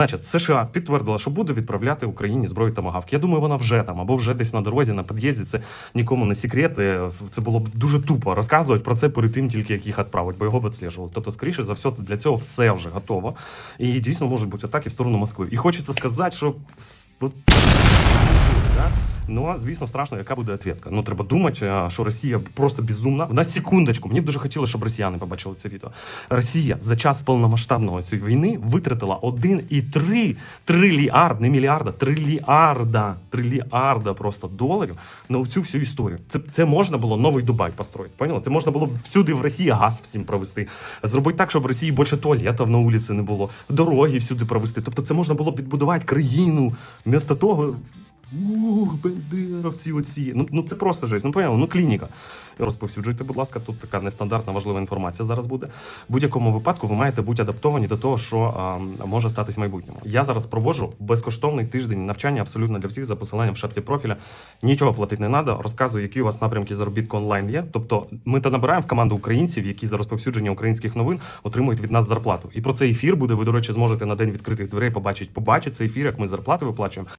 Значить, США підтвердила, що буде відправляти Україні зброю Томагавк. Я думаю, вона вже там або вже десь на дорозі, на під'їзді. Це нікому не секрет. Е, Це було б дуже тупо розказувати про це перед тим, тільки як їх відправить, бо його б відслежували. Тобто, скоріше за все, для цього все вже готово. І дійсно можуть бути атаки в сторону Москви. І хочеться сказати, що да? Ну, звісно, страшно, яка буде відповідка. Ну, треба думати, що Росія просто безумна. На секундочку, мені б дуже хотілося, щоб росіяни побачили це відео. Росія за час повномасштабної цієї війни витратила 1,3 трильярд, не мільярда, трильярда, трильярда просто доларів на цю всю історію. Це, це можна було новий Дубай построїти. Поняли? Це можна було б всюди в Росії газ всім провести. Зробити так, щоб в Росії більше туалетів на вулиці не було, дороги всюди провести. Тобто це можна було б відбудувати країну. Вмісто того. Ух, бендеровці оці. Ну, ну це просто жесть. Ну поняли, ну клініка. Розповсюджуйте, будь ласка, тут така нестандартна важлива інформація зараз буде. В будь-якому випадку ви маєте бути адаптовані до того, що а, може статись в майбутньому. Я зараз проводжу безкоштовний тиждень навчання абсолютно для всіх за посиланням в шапці профіля. Нічого платити не треба. Розказую, які у вас напрямки заробітку онлайн є. Тобто, ми та набираємо в команду українців, які за розповсюдження українських новин отримують від нас зарплату. І про цей ефір буде. Ви, до речі, зможете на день відкритих дверей побачити. Побачити цей ефір, як ми зарплати виплачуємо.